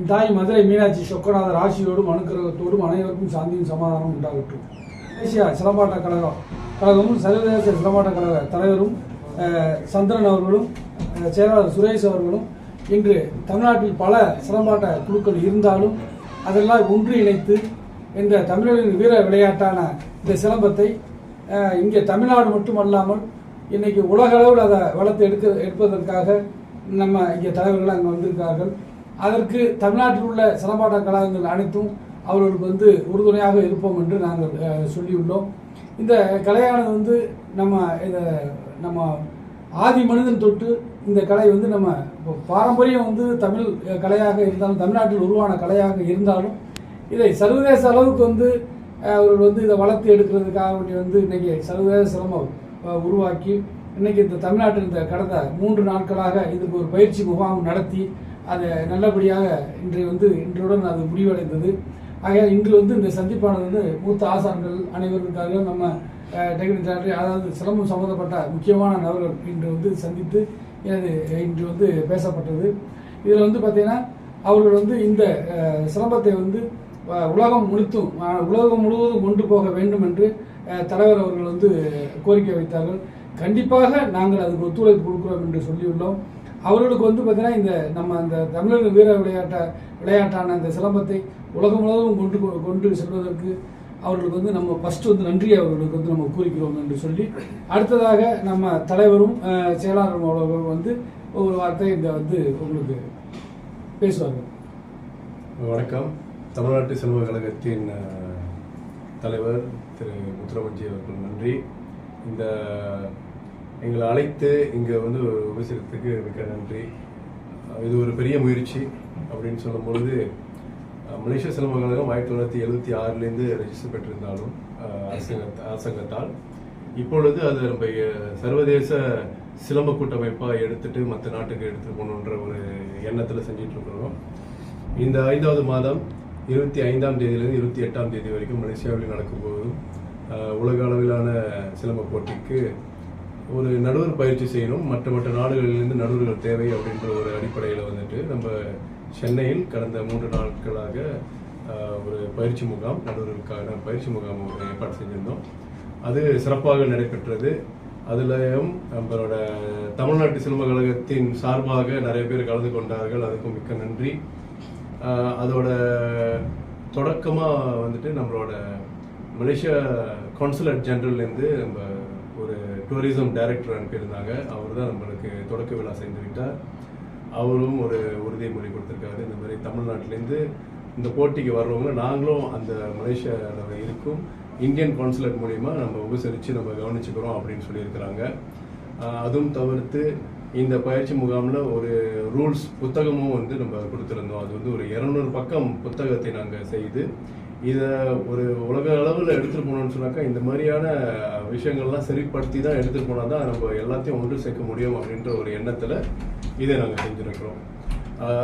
என் தாய் மதுரை மீனாட்சி சொக்கநாதர் ஆசியோடும் அனுக்கிரகத்தோடும் அனைவருக்கும் சாந்தியும் சமாதானம் உண்டாகட்டும். மலேசியா சிலம்பாட்ட கழகம் கழகமும் சர்வதேச சிலம்பாட்ட கழக தலைவரும் சந்திரன் அவர்களும் செயலாளர் சுரேஷ் அவர்களும் இன்று தமிழ்நாட்டில் பல சிலம்பாட்ட குழுக்கள் இருந்தாலும் அதெல்லாம் ஒன்று இணைத்து இந்த தமிழரின் வீர விளையாட்டான இந்த சிலம்பத்தை இங்கே தமிழ்நாடு மட்டுமல்லாமல் இன்றைக்கி உலக அளவில் அதை வளர்த்து எடுக்க எடுப்பதற்காக நம்ம இங்கே தலைவர்கள் அங்கே வந்திருக்கார்கள் அதற்கு தமிழ்நாட்டில் உள்ள சிலம்பாட்ட கழகங்கள் அனைத்தும் அவர்களுக்கு வந்து உறுதுணையாக இருப்போம் என்று நாங்கள் சொல்லியுள்ளோம். இந்த கலையானது வந்து நம்ம இதை நம்ம ஆதி மனிதன் தொட்டு இந்த கலை வந்து நம்ம இப்போ பாரம்பரியம் வந்து தமிழ் கலையாக இருந்தாலும் தமிழ்நாட்டில் உருவான கலையாக இருந்தாலும் இதை சர்வதேச அளவுக்கு வந்து அவர்கள் வந்து இதை வளர்த்து எடுக்கிறதுக்காக வேண்டி வந்து இன்றைக்கி சர்வதேச சிரமம் உருவாக்கி இன்னைக்கு இந்த தமிழ்நாட்டில் இந்த கடந்த மூன்று நாட்களாக இதுக்கு ஒரு பயிற்சி முகாம் நடத்தி அதை நல்லபடியாக இன்று வந்து இன்றுடன் அது முடிவடைந்தது. ஆகையால் இன்று வந்து இந்த சந்திப்பானது வந்து மூத்த ஆசான்கள் அனைவருக்காக நம்ம டெக்னிக் டாக்டர் அதாவது சிலம்பம் சம்பந்தப்பட்ட முக்கியமான நபர்கள் இன்று வந்து சந்தித்து எனது இன்று வந்து பேசப்பட்டது. இதில் வந்து பார்த்தீங்கன்னா அவர்கள் வந்து இந்த சிலம்பத்தை வந்து உலகம் முழுத்தும் உலகம் முழுவதும் கொண்டு போக வேண்டும் என்று தலைவர் அவர்கள் வந்து கோரிக்கை வைத்தார்கள். கண்டிப்பாக நாங்கள் அதுக்கு ஒத்துழைப்பு கொடுக்குறோம் என்று சொல்லியுள்ளோம். அவர்களுக்கு வந்து பார்த்தீங்கன்னா இந்த நம்ம அந்த தமிழர் வீர விளையாட்ட விளையாட்டான அந்த சிலம்பத்தை உலகம் முழுவதும் கொண்டு கொண்டு செல்வதற்கு அவர்களுக்கு வந்து நம்ம ஃபஸ்ட்டு வந்து நன்றி அவர்களுக்கு வந்து நம்ம கூறிக்கிறோம் என்று சொல்லி அடுத்ததாக நம்ம தலைவரும் செயலாளரும் அவர்கள் வந்து ஒரு வார்த்தை இந்த வந்து உங்களுக்கு பேசுவார்கள். வணக்கம். தமிழ்நாட்டு செல்வ கழகத்தின் தலைவர் திரு முத்துரமஞ்சி அவர்கள் நன்றி. இந்த எங்களை அழைத்து இங்கே வந்து உபசரித்துக்கு மிக்க நன்றி. இது ஒரு பெரிய முயற்சி அப்படின்னு சொல்லும் பொழுது மலேசிய சிலம்ப கழகம் ஆயிரத்தி தொள்ளாயிரத்தி எழுபத்தி ஆறுலேருந்து ரெஜிஸ்டர் பெற்றிருந்தாலும் அஹ், அரசாங்கத்தால். இப்பொழுது அது நம்ம சர்வதேச சிலம்ப கூட்டமைப்பாக எடுத்துட்டு மற்ற நாட்டுக்கு எடுத்து போகணுன்ற ஒரு எண்ணத்தில் செஞ்சிட்டு இருக்கிறோம் இந்த ஐந்தாவது மாதம் இருபத்தி ஐந்தாம் தேதியிலிருந்து இருபத்தி எட்டாம் தேதி வரைக்கும் மலேசியாவில் நடக்கும்போது உலக அளவிலான சிலம்ப போட்டிக்கு ஒரு நடுவர் பயிற்சி செய்யணும். மற்ற மற்ற நாடுகளிலிருந்து நடுவர்கள் தேவை அப்படின்ற ஒரு அடிப்படையில் வந்துட்டு நம்ம சென்னையில் கடந்த மூன்று நாட்களாக ஒரு பயிற்சி முகாம் நடுவர்களுக்கான பயிற்சி முகாம் ஒரு ஏற்பாடு செஞ்சுருந்தோம். அது சிறப்பாக நடைபெற்றது. அதுலயும் நம்மளோட தமிழ்நாட்டு சிலம்ப கழகத்தின் சார்பாக நிறைய பேர் கலந்து கொண்டார்கள். அதுக்கும் மிக்க நன்றி. அதோட தொடக்கமாக வந்துட்டு நம்மளோட மலேசியா கவுன்சிலர் ஜெனரல்லேருந்து நம்ம டூரிசம் டைரக்டர் அனுப்பியிருந்தாங்க அவர் தான் நம்மளுக்கு தொடக்க விழா செய்து விட்டார். அவரும் ஒரு உறுதிமொழி கொடுத்துருக்காரு. இந்த மாதிரி தமிழ்நாட்டிலேருந்து இந்த போட்டிக்கு வர்றவங்க நாங்களும் அந்த மலேசியாவில் இருக்கும். இந்தியன் கான்சுலேட் மூலிமா நம்ம உபசரித்து நம்ம கவனிச்சுக்கிறோம் அப்படின்னு சொல்லியிருக்கிறாங்க. அதுவும் தவிர்த்து இந்த பயிற்சி முகாமில் ஒரு ரூல்ஸ் புத்தகமும் வந்து நம்ம கொடுத்துருந்தோம். அது வந்து ஒரு இரநூறு பக்கம் புத்தகத்தை நாங்கள் செய்து இதை ஒரு உலக அளவில் எடுத்துகிட்டு போனோம்னு சொன்னாக்கா இந்த மாதிரியான விஷயங்கள்லாம் சரிப்படுத்தி தான் எடுத்துகிட்டு போனால் தான் நம்ம எல்லாத்தையும் ஒன்று சேர்க்க முடியும் அப்படின்ற ஒரு எண்ணத்தில் இதை நாங்கள் செஞ்சுருக்கிறோம்.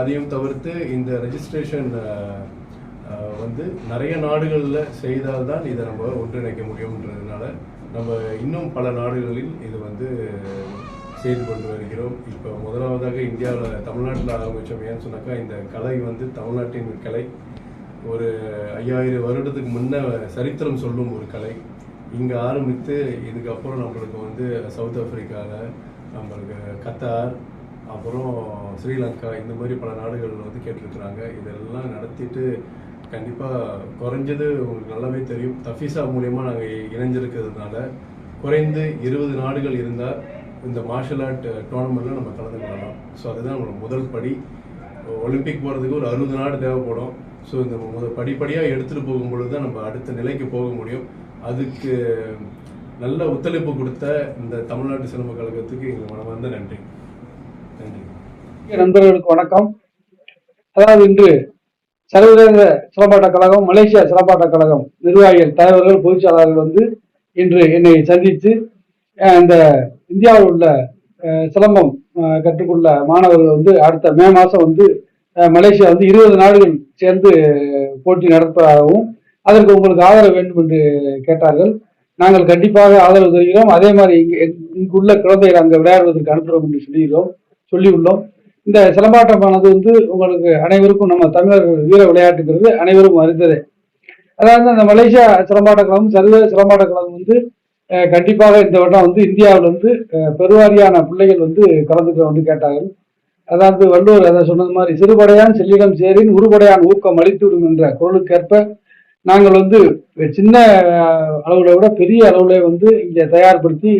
அதையும் தவிர்த்து இந்த ரெஜிஸ்ட்ரேஷன் வந்து நிறைய நாடுகளில் செய்தால்தான் இதை நம்ம ஒன்றிணைக்க முடியும்ன்றதுனால நம்ம இன்னும் பல நாடுகளில் இது வந்து செய்து கொண்டு வருகிறோம். இப்போ முதலாவதாக இந்தியாவில் தமிழ்நாட்டில் ஆரம்பித்தோம் ஏன்னு சொன்னாக்கா இந்த கலை வந்து தமிழ்நாட்டின் கலை. ஒரு ஐயாயிரம் வருடத்துக்கு முன்ன சரித்திரம் சொல்லும் ஒரு கலை. இங்கே ஆரம்பித்து இதுக்கப்புறம் நம்மளுக்கு வந்து சவுத் ஆஃப்ரிக்காவில் நம்மளுக்கு கத்தார் அப்புறம் ஸ்ரீலங்கா இந்த மாதிரி பல நாடுகள் வந்து கேட்டிருக்கிறாங்க. இதெல்லாம் நடத்திட்டு கண்டிப்பாக குறைஞ்சது உங்களுக்கு நல்லாவே தெரியும். தஃபீஸா மூலயமா நாங்கள் இணைஞ்சிருக்கிறதுனால குறைந்து இருபது நாடுகள் இருந்தால் இந்த மார்ஷல் ஆர்ட் டோர்னமெண்ட்டில் நம்ம கலந்து கொள்ளலாம். ஸோ அதுதான் நம்மளோட முதல் படி. ஒலிம்பிக் போகிறதுக்கு ஒரு அறுபது நாடு தேவைப்படும். ஸோ இந்த முதல் படிப்படியாக எடுத்துகிட்டு போகும்பொழுது தான் நம்ம அடுத்த நிலைக்கு போக முடியும். அதுக்கு நல்ல ஒத்துழைப்பு கொடுத்த இந்த தமிழ்நாட்டு சிலம்ப கழகத்துக்கு எங்கள் மனமார்ந்த நன்றி. நன்றி. நண்பர்களுக்கு வணக்கம். அதாவது இன்று சர்வதேச சிலம்பாட்ட கழகம் மலேசியா சிலம்பாட்ட கழகம் நிர்வாகிகள் தலைவர்கள் பொதுச்செயலாளர்கள் வந்து இன்று என்னை சந்தித்து அந்த இந்த இந்தியாவில் உள்ள சிலம்பம் கற்றுக்கொள்ள மாணவர்கள் வந்து அடுத்த மே மாதம் வந்து மலேசியா வந்து இருபது நாடுகள் சேர்ந்து போட்டி நடப்பதாகவும் அதற்கு உங்களுக்கு ஆதரவு வேண்டும் என்று கேட்டார்கள். நாங்கள் கண்டிப்பாக ஆதரவு தருகிறோம். அதே மாதிரி இங்கே இங்குள்ள குழந்தைகள் அங்கே விளையாடுவதற்கு அனுப்புகிறோம் என்று சொல்லியிருக்கிறோம் சொல்லியுள்ளோம். இந்த சிலம்பாட்டமானது வந்து உங்களுக்கு அனைவருக்கும் நம்ம தமிழர் வீர விளையாட்டுங்கிறது அனைவரும் அறிந்ததே. அதாவது அந்த மலேசியா சிலம்பாட்ட கழகம் சர்வதேச சிலம்பாட்ட கழகம் வந்து கண்டிப்பாக இந்த வருடம் வந்து இந்தியாவில் வந்து பெருவாரியான பிள்ளைகள் வந்து கலந்துக்க வந்து கேட்டார்கள். அதாவது வள்ளுவர் அதை சொன்னது மாதிரி சிறுபடையான் செல்லிடம் சேரின் உருபடையான் ஊக்கம் அளித்துவிடும் என்ற குரலுக்கேற்ப நாங்கள் வந்து சின்ன அளவில் அளவுல விட பெரிய அளவுல வந்து இங்கே தயார்படுத்தி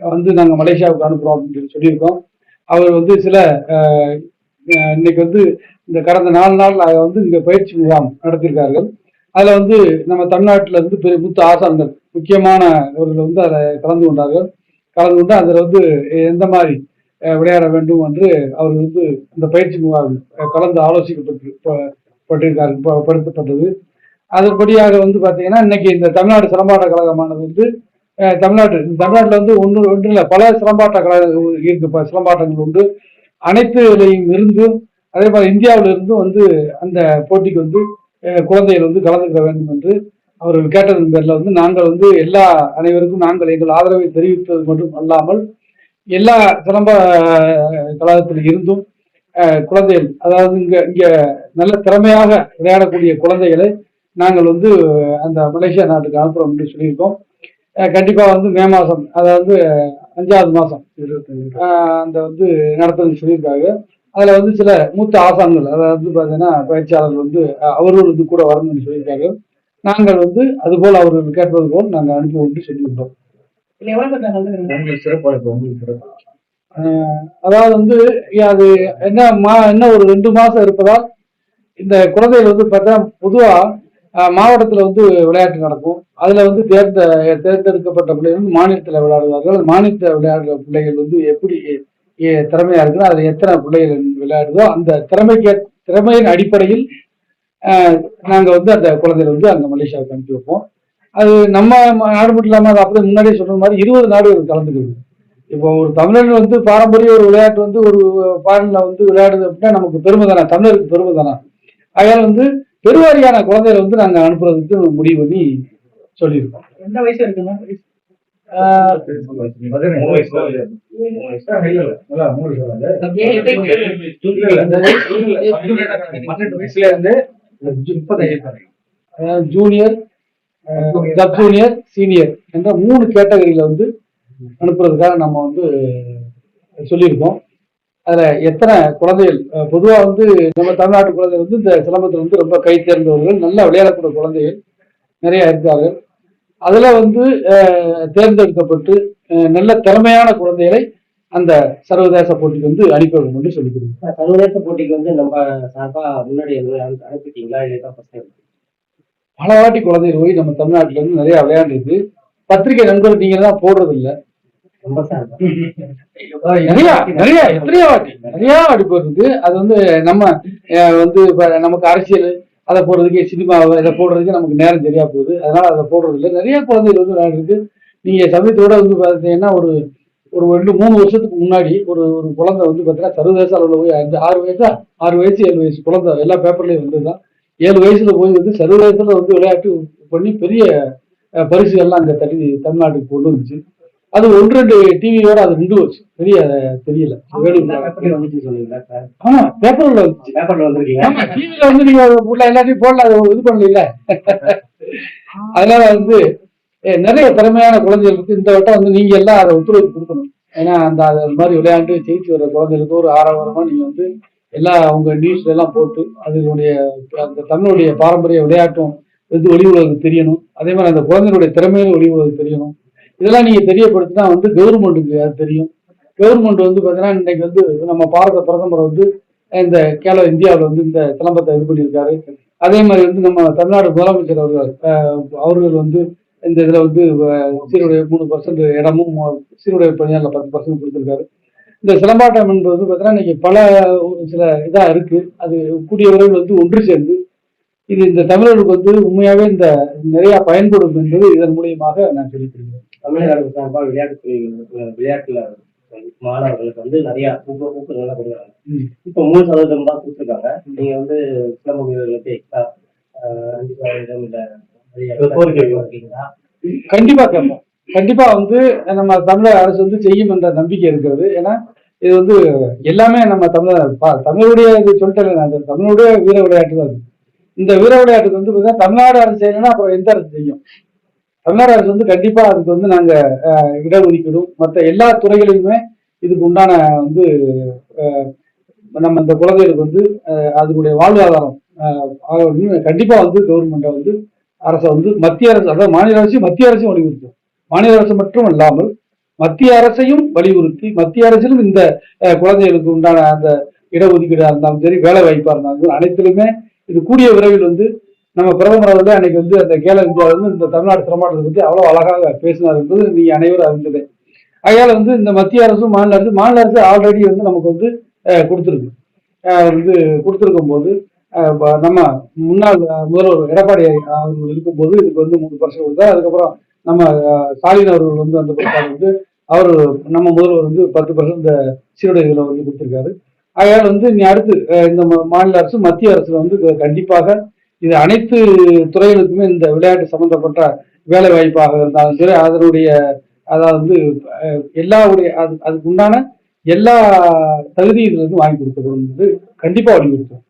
வந்து நாங்கள் மலேசியாவுக்கு அனுப்புகிறோம் அப்படின்னு சொல்லி சொல்லியிருக்கோம். அவர் வந்து சில இன்னைக்கு வந்து இந்த கடந்த நாலு நாள் வந்து இங்கே பயிற்சி முகாம் நடத்தியிருக்கார்கள். அதில் வந்து நம்ம தமிழ்நாட்டில் இருந்து பெரிய மூத்த ஆசான்கள் முக்கியமானவர்கள் வந்து அதில் கலந்து கொண்டார்கள். கலந்து கொண்டு அதில் வந்து எந்த மாதிரி விளையாட வேண்டும் என்று அவர் வந்து இந்த பயிற்சி முகாமில் கலந்து ஆலோசிக்கப்பட்டு ப- படுத்தப்பட்டது. அதன்படியாக வந்து பார்த்தீங்கன்னா இன்னைக்கு இந்த தமிழ்நாடு சிலம்பாட்ட கழகமானது வந்து தமிழ்நாட்டு தமிழ்நாட்டில் வந்து ஒன்று ஒன்று இல்லை பல சிலம்பாட்ட கழகம் இருக்கு. சிலம்பாட்டங்கள் உண்டு. அனைத்துலையும் இருந்தும் அதே மாதிரி இந்தியாவில் இருந்தும் வந்து அந்த போட்டிக்கு வந்து குழந்தைகள் வந்து கலந்துக்க வேண்டும் என்று அவர்கள் கேட்டதன் பேரில் வந்து நாங்கள் வந்து எல்லா அனைவருக்கும் நாங்கள் எங்கள் ஆதரவை தெரிவித்தது மட்டும் அல்லாமல் எல்லா சிலம்ப கழகத்தில் இருந்தும் குழந்தைகள் அதாவது இங்க இங்க நல்ல திறமையாக விளையாடக்கூடிய குழந்தைகளை நாங்கள் வந்து அந்த மலேசியா நாட்டுக்கு அனுப்புறோம் என்று சொல்லியிருக்கோம். அஹ், கண்டிப்பா வந்து மே மாசம் அதாவது அஞ்சாவது மாசம் அஹ், அந்த வந்து நடத்துறதுன்னு சொல்லியிருக்காங்க. அதுல வந்து சில மூத்த ஆசான்கள் அதாவது பார்த்தீங்கன்னா பயிற்சியாளர்கள் வந்து அவர்கள் வந்து கூட வரணும்னு சொல்லியிருக்காங்க. நாங்கள் வந்து அதுபோல் அவர்கள் கேட்பது போல் நாங்கள் அனுப்புவோம் என்று சொல்லியிருக்கோம் அதாவது வந்து அது என்ன மா என்ன ஒரு ரெண்டு மாசம் இருப்பதால் இந்த குழந்தைகள் வந்து பார்த்தா பொதுவா ஆஹ் மாவட்டத்துல வந்து விளையாட்டு நடக்கும். அதுல வந்து தேர்ந்த தேர்ந்தெடுக்கப்பட்ட பிள்ளைகள் வந்து மாநிலத்தில் விளையாடுவார்கள். மாநிலத்தில் விளையாடுற பிள்ளைகள் வந்து எப்படி எ- திறமையா இருக்குதோ அதுல எத்தனை பிள்ளைகள் விளையாடுதோ அந்த திறமைக்கு திறமையின் அடிப்படையில் ஆஹ் நாங்க வந்து அந்த குழந்தைகளை வந்து அங்க மலேசியாவுக்கு அனுப்பி வைப்போம். அது நம்ம நாடு மட்டும் இல்லாம அது அப்படியே முன்னாடியே சொன்ன மாதிரி இருபது நாடுகள் கலந்துக்குது. இப்போ ஒரு தமிழன் வந்து பாரம்பரிய ஒரு விளையாட்டு வந்து ஒரு பாடல வந்து விளையாடுது அப்படின்னா நமக்கு பெருமை தானே? தமிழருக்கு பெருமை தானே? அதனால வந்து பெருவாரியான குழந்தைகளை வந்து நாங்க அனுப்புறதுக்கு முடிவு பண்ணி சொல்லியிருக்கோம். எந்த வயசு. இருக்குங்க ஜூனியர் சப் ஜூனியர் சீனியர் என்ற மூணு கேட்டகரியில வந்து அனுப்புறதுக்காக நம்ம வந்து சொல்லியிருக்கோம். அதுல எத்தனை குழந்தைகள்? பொதுவா வந்து நம்ம தமிழ்நாட்டு குழந்தைகள் வந்து இந்த சிலம்பத்தில் வந்து ரொம்ப கை தேர்ந்தவர்கள் நல்லா விளையாடக்கூடிய குழந்தைகள் நிறைய இருக்கார்கள். அதுல வந்து தேர்ந்தெடுக்கப்பட்டு நல்ல திறமையான குழந்தைகளை அந்த சர்வதேச போட்டிக்கு வந்து அனுப்பி வைக்கணும்னு சொல்லி சொல்லிக்கிறோம். சர்வதேச போட்டிக்கு வந்து நம்ம சார்பா முன்னாடி வந்து அனு- அனுப்பிட்டீங்களா இல்லை ஃபர்ஸ்ட் டைம் பல வாட்டி குழந்தைகள் போய் நம்ம தமிழ்நாட்டுல இருந்து நிறைய விளையாண்டுருக்கு பத்திரிகை நண்பர் நீங்க தான் போடுறது இல்ல நிறைய நிறைய எத்தனையோ வாட்டி நிறைய வாட்டி அது வந்து நம்ம வந்து இப்ப நமக்கு அரசியல் அதை போடுறதுக்கு சினிமா இதை போடுறதுக்கு நமக்கு நேரம் சரியா போகுது. அதனால அதை போடுறது இல்லை நிறைய குழந்தைகள் வந்து விளையாண்டுருக்கு. நீங்க சமயத்தோட வந்து பார்த்தீங்கன்னா ஒரு ஒரு ரெண்டு மூணு வருஷத்துக்கு முன்னாடி ஒரு ஒரு குழந்தை வந்து பார்த்தீங்கன்னா சர்வதேச அளவில் போய் அஞ்சு ஆறு வயசா ஆறு வயசு ஏழு வயசு குழந்தை எல்லா பேப்பர்லயும் வந்துதான் ஏழு வயசுல போய் வந்து சர்வதேசத்துல வந்து விளையாட்டு பண்ணி பெரிய பரிசுகள்லாம் அங்க தட்டி தமிழ்நாட்டுக்கு கொண்டு வந்துச்சு. அது ஒன்று ரெண்டு டிவியோட அது நின்று வச்சு பெரிய தெரியல. ஆமா பேப்பர்ல வந்துச்சு டிவில வந்து நீங்க உள்ள எல்லாத்தையும் போடல அதை இது பண்ணல அதனால வந்து நிறைய திறமையான குழந்தைகளுக்கு இந்த வட்டம் வந்து நீங்க எல்லாம் அதை ஒத்துழைப்பு கொடுக்கணும். ஏன்னா அந்த அது மாதிரி விளையாண்டு ஜெயிச்சு வர குழந்தைகளுக்கு ஒரு ஆறாவரமா நீங்க வந்து எல்லா அவங்க நியூஸ்ல எல்லாம் போட்டு அதனுடைய அந்த தமிழுடைய பாரம்பரிய விளையாட்டும் வந்து ஒளி உலகம் தெரியணும். அதே மாதிரி அந்த குழந்தைகளுடைய திறமையில ஒளி உலகம் தெரியணும். இதெல்லாம் நீங்க தெரியப்படுத்தினா வந்து கவர்மெண்ட்டுக்கு அது தெரியும். கவர்மெண்ட் வந்து பார்த்தீங்கன்னா இன்னைக்கு வந்து நம்ம பாரத பிரதமர் வந்து இந்த கேலோ இந்தியாவில் வந்து இந்த சிலம்பத்தை இது பண்ணியிருக்காரு. அதே மாதிரி வந்து நம்ம தமிழ்நாடு முதலமைச்சர் அவர்கள் அவர்கள் வந்து இந்த இதில் வந்து சீருடைய மூணு பர்சன்ட் இடமும் சீருடைய பணியாளர் பத்து பர்சன்ட் கொடுத்துருக்காரு. இந்த சிலம்பாட்டம் என்பது வந்து பார்த்தீங்கன்னா இன்னைக்கு பல ஒரு சில இதாக இருக்கு. அது கூடிய விரைவில் வந்து ஒன்று சேர்ந்து இது இந்த தமிழர்களுக்கு வந்து உண்மையாகவே இந்த நிறைய பயன்படும் என்பது இதன் மூலியமாக நான் சொல்லிக்கிறேன் தமிழக அரசு சார்பா விளையாட்டு விளையாட்டுல மாணவர்களுக்கு வந்து நிறைய ஊக்க ஊக்கங்கள்லாம் கொடுக்குறாங்க. இப்போ மூணு சதவீதம் தான் கொடுத்துருக்காங்க. நீங்க வந்து சிலம்ப வீரர்களுக்கு எக்ஸ்ட்ரா அஞ்சு சதவீதம் இல்ல நிறைய extra கோரிக்கை இருக்கீங்களா? கண்டிப்பா கேட்போம். கண்டிப்பா வந்து நம்ம தமிழக அரசு வந்து செய்யும் என்ற நம்பிக்கை இருக்கிறது. ஏன்னா இது வந்து எல்லாமே நம்ம தமிழ் பா- தமிழுடைய இது சொல்லிட்டேன் நான்? தமிழுடைய வீர விளையாட்டு தான் இந்த வீர விளையாட்டுக்கு வந்து பார்த்தீங்கன்னா தமிழ்நாடு அரசு செய்யலைன்னா அப்புறம் எந்த அரசு செய்யும்? தமிழ்நாடு அரசு வந்து கண்டிப்பா அதுக்கு வந்து நாங்க இடம் இடஒதுக்கீடும். மற்ற எல்லா துறைகளிலுமே இதுக்கு உண்டான வந்து நம்ம இந்த குழந்தைகளுக்கு வந்து அதனுடைய வாழ்வாதாரம் வந்து கண்டிப்பா வந்து கவர்மெண்ட்டை வந்து அரசை வந்து மத்திய அரசு அதாவது மாநில அரசு மத்திய அரசு வலியுறுத்தும். மாநில அரசு மட்டும் இல்லாமல் மத்திய அரசையும் வலியுறுத்தி மத்திய அரசிலும் இந்த குழந்தைகளுக்கு உண்டான அந்த இடஒதுக்கீடாக இருந்தாலும் சரி வேலை வாய்ப்பாக இருந்தாலும் அனைத்திலுமே இது கூடிய விரைவில் வந்து நம்ம பிரதமர் அவர்கள் அன்னைக்கு வந்து அந்த கேல இந்தியாவில் வந்து இந்த தமிழ்நாடு திறமாட்டத்தை பற்றி அவ்வளோ அழகாக பேசினார் என்பது நீங்கள் அனைவரும் அறிந்ததே. அதையால் வந்து இந்த மத்திய அரசும் மாநில அரசு மாநில அரசு ஆல்ரெடி வந்து நமக்கு வந்து கொடுத்துருக்கு. வந்து கொடுத்துருக்கும் போது நம்ம முன்னாள் முதல்வர் எடப்பாடி அவர்கள் இருக்கும்போது இதுக்கு வந்து மூணு பர்சன்ட் கொடுத்தார். அதுக்கப்புறம் நம்ம ஸ்டாலின் அவர்கள் வந்து அந்த பிரச்சாரம் வந்து அவர் நம்ம முதல்வர் வந்து பத்து பர்சன்ட் இந்த சீருடைகளை இதில் வந்து கொடுத்துருக்காரு. ஆகையால் வந்து நீ அடுத்து இந்த மாநில அரசு மத்திய அரசு வந்து கண்டிப்பாக இது அனைத்து துறைகளுக்குமே இந்த விளையாட்டு சம்பந்தப்பட்ட வேலை வாய்ப்பாக இருந்தாலும் சரி அதனுடைய அதாவது வந்து எல்லாவுடைய அது அதுக்கு உண்டான எல்லா தகுதியிலிருந்து வாங்கி கொடுக்கறது வந்து கண்டிப்பா வலியுறுத்தும்